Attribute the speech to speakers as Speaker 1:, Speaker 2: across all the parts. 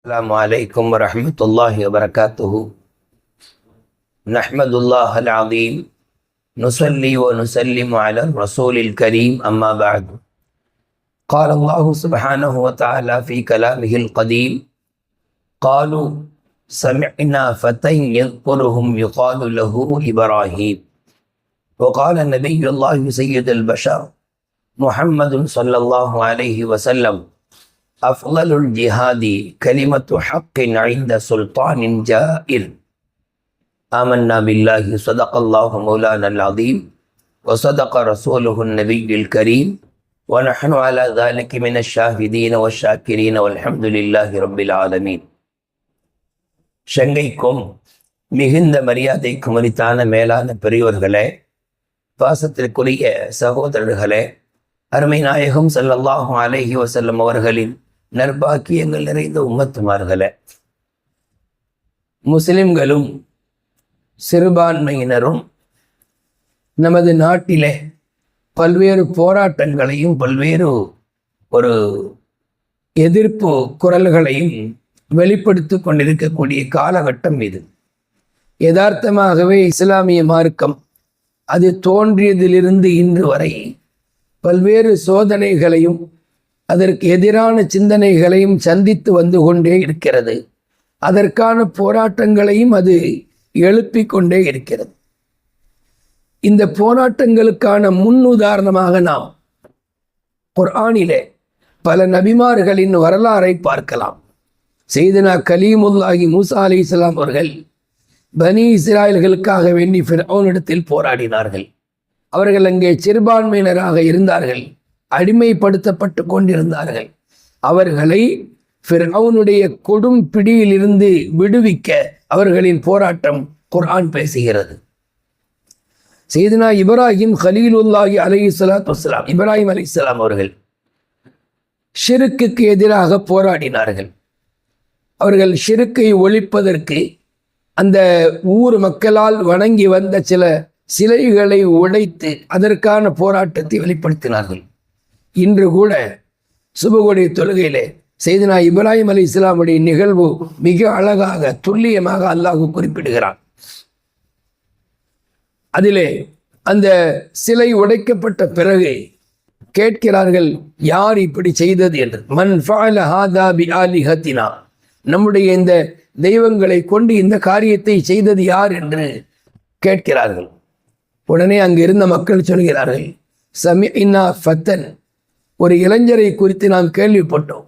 Speaker 1: السلام عليكم ورحمة الله وبركاته. نحمد الله العظيم. نصلي ونسلم على الرسول الكريم أما بعد. قال الله سبحانه وتعالى في كلامه القديم قالوا سمعنا فتى يذكرهم يقال له إبراهيم. وقال النبي الله سيد البشر محمد صلى الله عليه وسلم أفضل الجهاد كلمة حق عند سلطان جائر آمنا بالله صدق الله مولانا العظيم وصدق رسوله النبي الكريم ونحن على ذلك من الشاهدين والشاكرين والحمد لله رب العالمين ஷங்கைக்கும் மிகுந்த மரியாதைக்கும் உரித்தான மேலான பெரியவர்களே பாசத்திற்குரிய சகோதரர்களே அருமை நாயகம் ஸல்லல்லாஹு அலைஹி வஸல்லம் அவர்களின் நற்பாக்கியங்கள் நிறைந்த உம்மத்துமார்களே. முஸ்லிம்களும் சிறுபான்மையினரும் நமது நாட்டிலே பல்வேறு போராட்டங்களையும் பல்வேறு ஒரு எதிர்ப்பு குரல்களையும் வெளிப்படுத்தி கொண்டிருக்கக்கூடிய காலகட்டம் இது. யதார்த்தமாகவே இஸ்லாமிய மார்க்கம் அது தோன்றியதிலிருந்து இன்று வரை பல்வேறு சோதனைகளையும் அதற்கு எதிரான சிந்தனைகளையும் சந்தித்து வந்து கொண்டே இருக்கிறது. அதற்கான போராட்டங்களையும் அது எழுப்பிக் கொண்டே இருக்கிறது. இந்த போராட்டங்களுக்கான முன் உதாரணமாக நாம் குர்ஆனிலே பல நபிமார்களின் வரலாறை பார்க்கலாம். செய்தனா கலீமுல்லாஹி மூசா அலி இஸ்லாம் அவர்கள் பனி இஸ்ராயல்களுக்காக வேண்டி ஃபிரௌனிடத்தில் போராடினார்கள். அவர்கள் அங்கே சிறுபான்மையினராக இருந்தார்கள். அடிமைப்படுத்தப்பட்டு கொண்டிருந்தார்கள். அவர்களை ஃபிரௌனுடைய கொடும் பிடியிலிருந்து விடுவிக்க அவர்களின் போராட்டம் குர்ஆன் பேசுகிறது. செய்தினா இப்ராஹிம் ஹலீலுல்லாஹி அலி சலாத் வஸ்லாம் இப்ராஹிம் அலி இஸ்லாம் அவர்கள் ஷிருக்குக்கு எதிராக போராடினார்கள். அவர்கள் ஷிருக்கை ஒழிப்பதற்கு அந்த ஊர் மக்களால் வணங்கி வந்த சில சிலைகளை உடைத்து அதற்கான போராட்டத்தை வெளிப்படுத்தினார்கள். இன்று கூட சுபகுடைய தொழுகையிலே செய்தினா இப்ராஹிம் அலி இஸ்லாமுடைய நிகழ்வு மிக அழகாக துல்லியமாக அல்லாஹு குறிப்பிடுகிறான். அதிலே அந்த சிலை உடைக்கப்பட்ட பிறகு கேட்கிறார்கள் யார் இப்படி செய்தது? என்று. மண் ஃபால ஹாதா பி ஆலிஹத்தினா. நம்முடைய இந்த தெய்வங்களை கொண்டு இந்த காரியத்தை செய்தது யார் என்று கேட்கிறார்கள். உடனே அங்கு இருந்த மக்கள் சொல்கிறார்கள் இன்னா ஃபத்தன். ஒரு இளைஞரை குறித்து நாம் கேள்விப்பட்டோம்.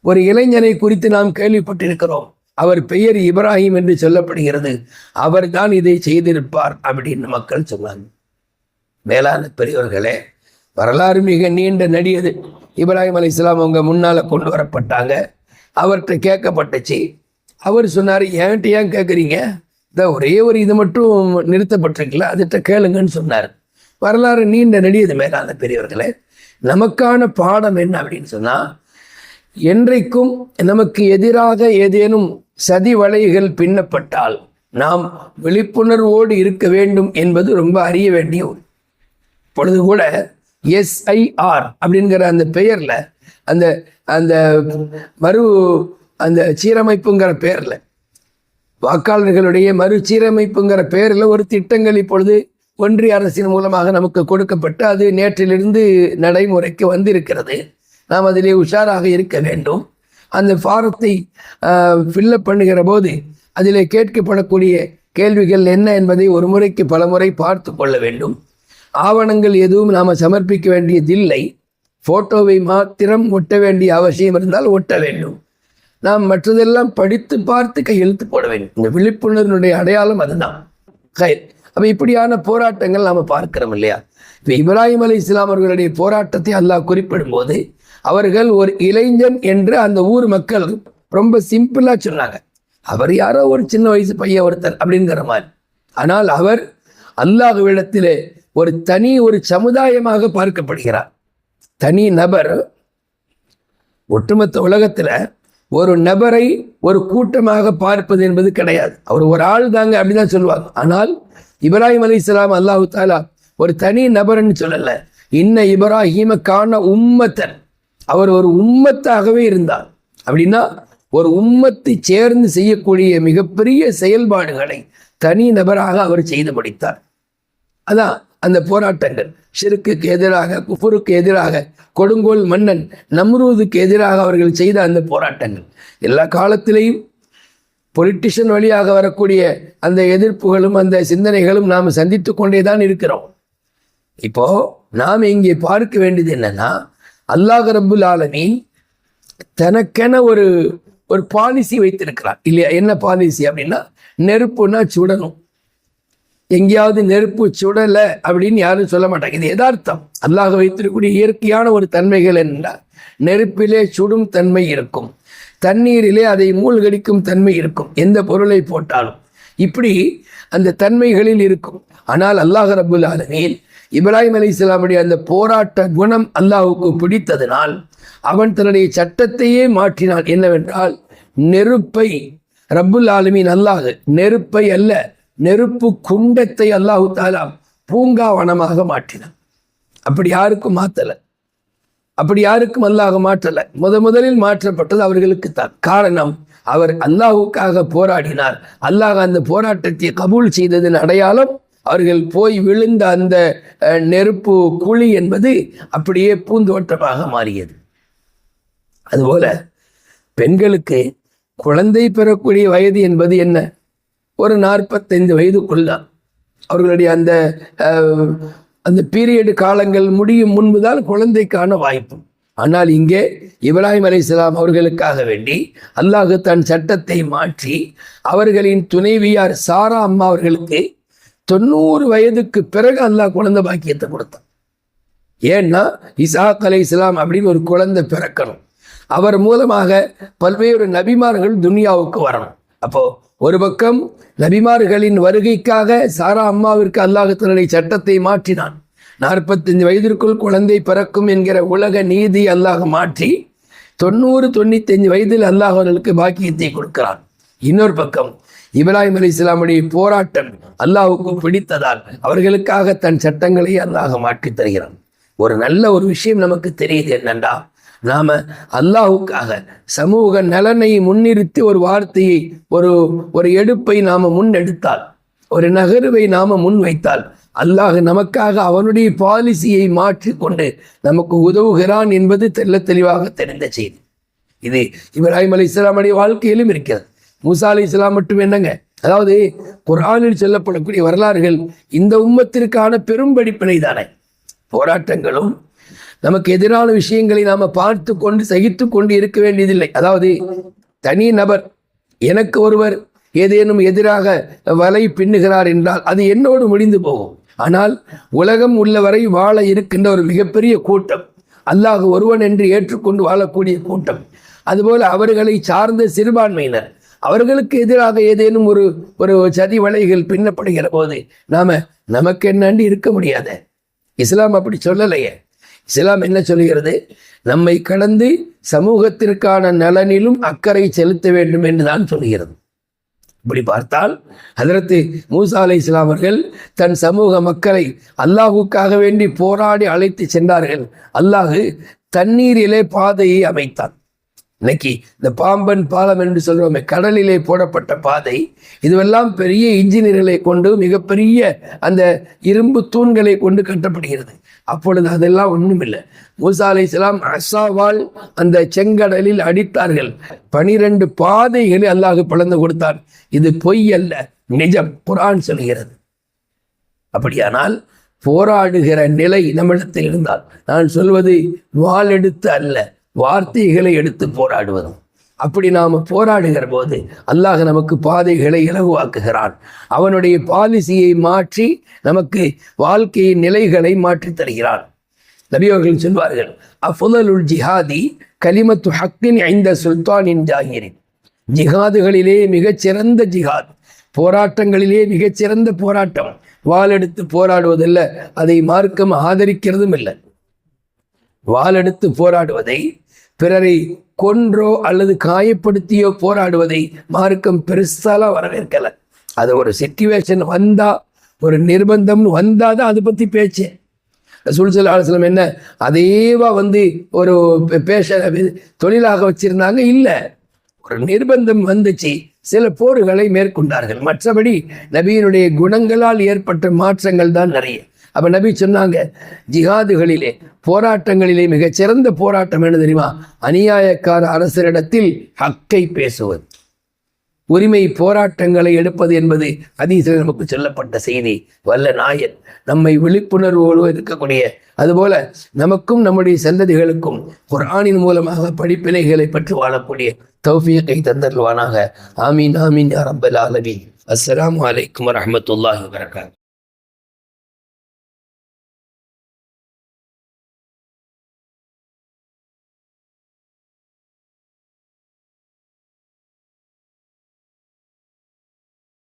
Speaker 1: ஒரு இளைஞரை குறித்து நாம் கேள்விப்பட்டிருக்கிறோம். அவர் பெயர் இப்ராஹிம் என்று சொல்லப்படுகிறது. அவர்தான் இதை செய்திருப்பார் அப்படின்னு மக்கள் சொன்னாங்க. மேலான பெரியவர்களே வரலாறு மிக நீண்ட நடிகது இப்ராஹிம் அலி இஸ்லாம் அவங்க முன்னால் கொண்டு வரப்பட்டாங்க. அவர்கிட்ட கேட்கப்பட்டுச்சு. அவர் சொன்னார் ஏன்ட்டு ஏன் கேட்குறீங்க இந்த ஒரே ஒரு இது மட்டும் நிறுத்தப்பட்டிருக்குல்ல அதுகிட்ட கேளுங்கன்னு சொன்னார். வரலாறு நீண்ட நடிகது மேலான பெரியவர்களே. நமக்கான பாடம் என்ன அப்படின்னு சொன்னால் என்றைக்கும் நமக்கு எதிராக ஏதேனும் சதி வலைகள் பின்னப்பட்டால் நாம் விழிப்புணர்வோடு இருக்க வேண்டும் என்பது ரொம்ப அறிய வேண்டிய ஒரு பொழுது கூட எஸ்ஐஆர் அப்படிங்கிற அந்த பெயரில் அந்த அந்த மறு அந்த சீரமைப்புங்கிற பெயரில் வாக்காளர்களுடைய மறுசீரமைப்புங்கிற பெயரில் ஒரு திட்டங்கள் இப்பொழுது ஒன்றிய அரசின் மூலமாக நமக்கு கொடுக்கப்பட்டு அது நேற்றிலிருந்து நடைமுறைக்கு வந்திருக்கிறது. நாம் அதிலே உஷாராக இருக்க வேண்டும். அந்த ஃபாரத்தை ஃபில்லப் பண்ணுகிற போது அதிலே கேட்கப்படக்கூடிய கேள்விகள் என்ன என்பதை ஒரு முறைக்கு பல முறை பார்த்து கொள்ள வேண்டும். ஆவணங்கள் எதுவும் நாம் சமர்ப்பிக்க வேண்டியதில்லை. ஃபோட்டோவை மாத்திரம் ஒட்ட வேண்டிய அவசியம் இருந்தால் ஒட்ட வேண்டும். நாம் மற்றதெல்லாம் படித்து பார்த்து கையெழுத்து போட வேண்டும். இந்த விழிப்புணர்வுடைய அடையாளம் அதுதான். கை அப்போ இப்படியான போராட்டங்கள் நாம் பார்க்கிறோம் இல்லையா? இப்போ இப்ராஹிம் அலி இஸ்லாம் அவர்களுடைய போராட்டத்தை அல்லாஹ் குறிப்பிடும் போது அவர்கள் ஒரு இளைஞன் என்று அந்த ஊர் மக்கள் ரொம்ப சிம்பிளாக சொன்னாங்க. அவர் யாரோ ஒரு சின்ன வயசு பையன் ஒருத்தர் அப்படிங்கிற மாதிரி. ஆனால் அவர் அல்லாஹுவிடத்திலே ஒரு தனி ஒரு சமுதாயமாக பார்க்கப்படுகிறார். தனி நபர் ஒட்டுமொத்த உலகத்தில் ஒரு நபரை ஒரு கூட்டமாக பார்ப்பது என்பது கிடையாது. அவர் ஒரு ஆள் தாங்க அப்படிதான் சொல்லுவாங்க. ஆனால் இப்ராஹிம் அலி இஸ்லாம் அல்லாஹு தாலா ஒரு தனி நபர்னு சொல்லலை. இன்ன இப்ராஹிம காண உம்மத்தன். அவர் ஒரு உம்மத்தாகவே இருந்தார். அப்படின்னா ஒரு உம்மத்தை சேர்ந்து செய்யக்கூடிய மிகப்பெரிய செயல்பாடுகளை தனி நபராக அவர் செய்து முடித்தார். அதான் அந்த போராட்டங்கள். ஷிருக்குக்கு எதிராக குஃபுருக்கு எதிராக கொடுங்கோல் மன்னன் நம்ரூதுக்கு எதிராக அவர்கள் செய்த அந்த போராட்டங்கள். எல்லா காலத்திலையும் பொலிட்டிஷியன் வழியாக வரக்கூடிய அந்த எதிர்ப்புகளும் அந்த சிந்தனைகளும் நாம் சந்தித்து கொண்டே தான் இருக்கிறோம். இப்போ நாம் இங்கே பார்க்க வேண்டியது என்னன்னா அல்லாஹ் ரபுல் ஆலமீன் தனக்கென ஒரு ஒரு பாலிசி வைத்திருக்கிறார். இல்லையா? என்ன பாலிசி அப்படின்னா நெருப்புனா சுடணும். எங்கேயாவது நெருப்பு சுடலை அப்படின்னு யாரும் சொல்ல மாட்டாங்க. இது யதார்த்தம். அல்லாஹ் வைத்திருக்கக்கூடிய இயற்கையான ஒரு தன்மைகள் என்றால் நெருப்பிலே சுடும் தன்மை இருக்கும். தண்ணீரிலே அதை மூழ்கடிக்கும் தன்மை இருக்கும். எந்த பொருளை போட்டாலும். இப்படி அந்த தன்மைகளில் இருக்கும். ஆனால் அல்லாஹ் ரபுல் ஆலமீன் இப்ராஹிம் அலி இஸ்லாமுடைய அந்த போராட்ட குணம் அல்லாஹுக்கு பிடித்ததனால் அவன் தன்னுடைய சட்டத்தையே மாற்றினான். என்னவென்றால் நெருப்பை ரப்புல் ஆலமீன் அல்லாது நெருப்பை அல்ல நெருப்பு குண்டத்தை அல்லாஹு தாலா பூங்காவனமாக மாற்றினான். அப்படி யாருக்கும் மாத்தலை. அப்படி யாருக்கும் அல்லாஹ் மாற்றலை. முத முதலில் மாற்றப்பட்டது அவர்களுக்கு தான். காரணம் அவர் அல்லாஹுக்காக போராடினார். அல்லாஹ் அந்த போராட்டத்தை கபூல் செய்ததன் அடையாளம் அவர்கள் போய் விழுந்த அந்த நெருப்பு குழி என்பது அப்படியே பூந்தோட்டமாக மாறியது. அதுபோல பெண்களுக்கு குழந்தை பெறக்கூடிய வயது என்பது என்ன? ஒரு நாற்பத்தைந்து வயதுக்குள்ளான் அவர்களுடைய அந்த அந்த பீரியடு காலங்கள் முடியும் முன்புதான் குழந்தைக்கான வாய்ப்பு. ஆனால் இங்கே இப்ராஹிம் அலைஹிஸ்ஸலாம் அவர்களுக்காக வேண்டி அல்லாஹ் தன் சட்டத்தை மாற்றி அவர்களின் துணைவியார் சாரா அம்மா அவர்களுக்கு தொண்ணூறு வயதுக்கு பிறகு அல்லாஹ் குழந்தை பாக்கியத்தை கொடுத்தான். ஏன்னா இசாக் அலை இஸ்லாம் அப்படின்னு ஒரு குழந்தை பிறக்கணும். அவர் மூலமாக பல்வேறு நபிமார்கள் துனியாவுக்கு வரணும். அப்போ ஒரு பக்கம் நபிமார்களின் வருகைக்காக சாரா அம்மாவிற்கு அல்லாஹத்தினுடைய சட்டத்தை மாற்றினான். நாற்பத்தஞ்சு வயதிற்குள் குழந்தை பிறக்கும் என்கிற உலக நீதி அல்லாஹ் மாற்றி தொண்ணூறு தொண்ணூத்தஞ்சு வயதில் அல்லாஹ் அவர்களுக்கு பாக்கியத்தை கொடுக்கிறான். இன்னொரு பக்கம் இப்ராஹிம் அலி இஸ்லாமுடைய போராட்டம் அல்லாஹுக்கு பிடித்ததால் அவர்களுக்காக தன் சட்டங்களை அல்லாஹ் மாற்றி தருகிறான். ஒரு நல்ல ஒரு விஷயம் நமக்கு தெரியுது என்னண்டா நாம் அல்லாஹுக்காக சமூக நலனை முன்னிறுத்தி ஒரு வார்த்தையை ஒரு ஒரு எடுப்பை நாம் முன்னெடுத்தால் ஒரு நகர்வை நாம் முன் வைத்தால் அல்லாஹ் நமக்காக அவனுடைய பாலிசியை மாற்றிக்கொண்டு நமக்கு உதவுகிறான் என்பது தெல்ல தெளிவாக தெரிந்த செய்தி. இது இப்ராஹிம் அலி இஸ்லாமுடைய வாழ்க்கையிலும் இருக்கிறது. மூசா அலி இஸ்லாம் மட்டும் என்னங்க? அதாவது குரானில் சொல்லப்படக்கூடிய வரலாறுகள் இந்த உம்மத்திற்கான பெரும் படிப்பினை தானே போராட்டங்களும் நமக்கு எதிரான விஷயங்களை நாம் பார்த்து கொண்டு சகித்து கொண்டு இருக்க வேண்டியதில்லை. அதாவது தனி நபர் எனக்கு ஒருவர் ஏதேனும் எதிராக வலை பின்னுகிறார் என்றால் அது என்னோடு முடிந்து போகும். ஆனால் உலகம் உள்ளவரை வாழ இருக்கின்ற ஒரு மிகப்பெரிய கூட்டம் அல்லாஹ் ஒருவன் என்று ஏற்றுக்கொண்டு வாழக்கூடிய கூட்டம். அதுபோல் அவர்களை சார்ந்த சிறுபான்மையினர் அவர்களுக்கு எதிராக ஏதேனும் ஒரு ஒரு சதி வலைகள் பின்னப்படுகிற போது நாம் நமக்கு என்னண்டு இருக்க முடியாத? இஸ்லாம் அப்படி சொல்லலையே. இஸ்லாம் என்ன சொல்கிறது? நம்மை கடந்து சமூகத்திற்கான நலனிலும் அக்கறை செலுத்த வேண்டும் என்று தான் சொல்கிறது. இப்படி பார்த்தால் அதற்கு மூசா அலை இஸ்லாமர்கள் தன் சமூக மக்களை அல்லாஹுக்காக வேண்டி போராடி அழைத்து சென்றார்கள். அல்லாஹு தண்ணீரிலே பாதையை அமைத்தான். இன்னைக்கு இந்த பாம்பன் பாலம் என்று சொல்றோமே கடலிலே போடப்பட்ட பாதை இதுவெல்லாம் பெரிய இன்ஜினியர்களை கொண்டு மிகப்பெரிய அந்த இரும்பு தூண்களை கொண்டு கட்டப்படுகிறது. அப்பொழுது அதெல்லாம் ஒன்றுமில்லை மூசா அலை இஸ்லாம் அசாவால் அந்த செங்கடலில் அடித்தார்கள். பனிரெண்டு பாதைகளை அல்லாஹ் பிளந்து கொடுத்தார் இது பொய் அல்ல நிஜம் குரான் சொல்கிறது. அப்படியானால் போராடுகிற நிலை நம்மிடத்தில் இருந்தால் நான் சொல்வது வாள் எடுத்து அல்ல வார்த்தைகளை எடுத்து போராடுவதும். அப்படி நாம் போராடுகிற போது அல்லாஹ் நமக்கு பாதைகளை இலகுவாக்குகிறான். அவனுடைய பாலிசியை மாற்றி நமக்கு வாழ்க்கையின் நிலைகளை மாற்றித் தருகிறான். நபியவர்கள் சொல்வார்கள் அஃபுதலுல் ஜிஹாதி கலிமத்து ஹக்கின் ஐந்த சுல்தானின் ஜாகிரின். ஜிஹாதுகளிலே மிகச்சிறந்த ஜிஹாத் போராட்டங்களிலே மிகச்சிறந்த போராட்டம். வாளெடுத்து போராடுவதல்ல அதை மார்க்கம் ஆதரிக்கிறதும் இல்லை. வாளெடுத்து போராடுவதை பிறரை கொன்றோ அல்லது காயப்படுத்தியோ போராடுவதை மார்க்கம் பெருசாலாம் வரவேற்கல. அது ஒரு சிச்சுவேஷன் வந்தா ஒரு நிர்பந்தம்னு வந்தாதான் அதை பத்தி பேச்சு. ரசூல் ஆலோசனம் என்ன அதேவா வந்து ஒரு பே- பேஷ தொழிலாக வச்சிருந்தாங்க? இல்லை. ஒரு நிர்பந்தம் வந்துச்சு. சில போர்களை மேற்கொண்டார்கள். மற்றபடி நபியினுடைய குணங்களால் ஏற்பட்ட மாற்றங்கள் தான் நிறைய. அப்போ நபி சொன்னாங்க ஜிஹாதுகளிலே போராட்டங்களிலே மிகச்சிறந்த போராட்டம் என்ன தெரியுமா? அநியாயக்கார அரசரிடத்தில் ஹக்கை பேசுவது. உரிமை போராட்டங்களை எடுப்பது என்பது ஹதீஸில் நமக்கு சொல்லப்பட்ட செய்தி. வல்ல நாயன் நம்மை விழிப்புணர்வோடு இருக்கக்கூடிய. அதுபோல நமக்கும் நம்முடைய சந்ததிகளுக்கும் குரானின் மூலமாக படிப்பினைகளை பற்றி வாழக்கூடிய தௌஃபியக்கை தந்தருவானாக ஆமீன் ஆமீன் அரம்பல் ரப்பல் ஆலமீன். அஸ்ஸலாமு அலைக்கும் வரஹ்மத்துல்லாஹி